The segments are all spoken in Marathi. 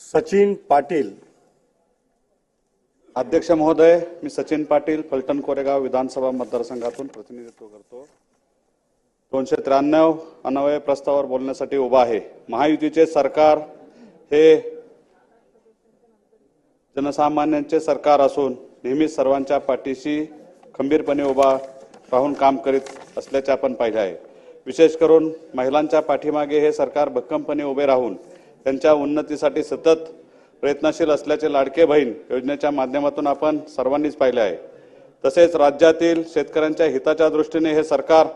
सचिन पाटील. अध्यक्ष महोदय मी सचिन पाटील फलटण कोरेगाव विधानसभा मतदारसंघातून प्रतिनिधित्व करतो. दोनशे त्र्याण्णव अन्वय प्रस्तावावर बोलण्यासाठी उभा आहे. महायुतीचे सरकार हे जनसामान्यांचे सरकार असून नेहमीच सर्वांच्या पाठीशी खंबीरपणे उभा राहून काम करीत असल्याचे आपण पाहिले आहे. विशेष करून महिलांच्या पाठीमागे हे सरकार भक्कमपणे उभे राहून त्यांच्या उन्नतीसाठी सतत प्रयत्नशील असल्याचे लाडके बहीण योजनेच्या माध्यमातून आपण सर्वांनीच पाहिले आहे. तसेच राज्यातील शेतकऱ्यांच्या हिताच्या दृष्टीने हे सरकार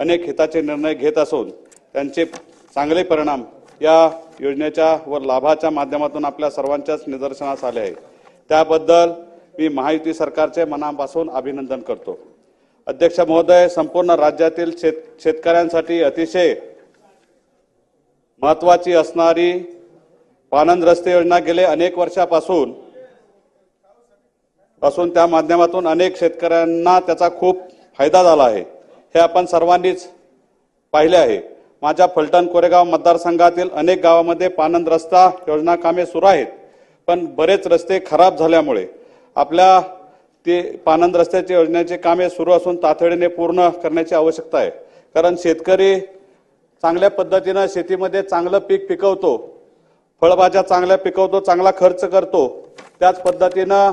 अनेक हिताचे निर्णय घेत असून त्यांचे चांगले परिणाम या योजनेच्या व लाभाच्या माध्यमातून आपल्या सर्वांच्याच निदर्शनास आले आहे. त्याबद्दल मी महायुती सरकारचे मनापासून अभिनंदन करतो. अध्यक्ष महोदय संपूर्ण राज्यातील शेत शेतकऱ्यांसाठी अतिशय महत्वाची असणारी पानंद रस्ते योजना गेले अनेक वर्षापासून असून त्या माध्यमातून अनेक शेतकऱ्यांना त्याचा खूप फायदा झाला आहे. हे आपण सर्वांनीच पाहिले आहे. माझ्या फलटण कोरेगाव मतदारसंघातील अनेक गावामध्ये पानंद रस्ता योजना कामे सुरू आहेत. पण बरेच रस्ते खराब झाल्यामुळे आपल्या ते पानंद रस्त्याचे योजनेचे कामे सुरू असून तातडीने पूर्ण करण्याची आवश्यकता आहे. कारण शेतकरी चांगल्या पद्धतीनं शेतीमध्ये चांगलं पीक पिकवतो. फळभाज्या चांगल्या पिकवतो चांगला खर्च करतो त्याच पद्धतीनं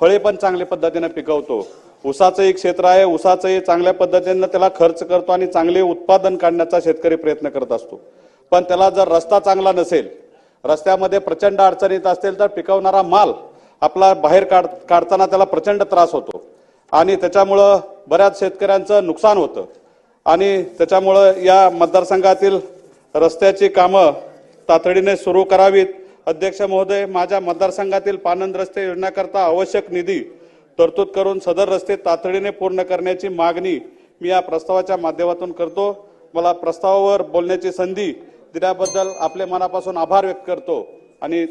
फळे पण चांगल्या पद्धतीनं पिकवतो. ऊसाचं एक क्षेत्र आहे ऊसाचंही चांगल्या पद्धतीनं त्याला खर्च करतो आणि चांगले उत्पादन काढण्याचा शेतकरी प्रयत्न करत असतो. पण त्याला जर रस्ता चांगला नसेल रस्त्यामध्ये प्रचंड अडचणीत असतील तर पिकवणारा माल आपला बाहेर काढ काढताना त्याला प्रचंड त्रास होतो. आणि त्याच्यामुळं बऱ्याच शेतकऱ्यांचं नुकसान होतं. आणि त्याच्यामुळं या मतदारसंघातील रस्त्याची कामं तातडीने सुरू करावीत. अध्यक्ष महोदय माझ्या मतदारसंघातील पानंद रस्ते योजनाकरता आवश्यक निधी तरतूद करून सदर रस्ते तातडीने पूर्ण करण्याची मागणी मी या प्रस्तावाच्या माध्यमातून करतो. मला प्रस्तावावर बोलण्याची संधी दिल्याबद्दल आपले मनापासून आभार व्यक्त करतो आणि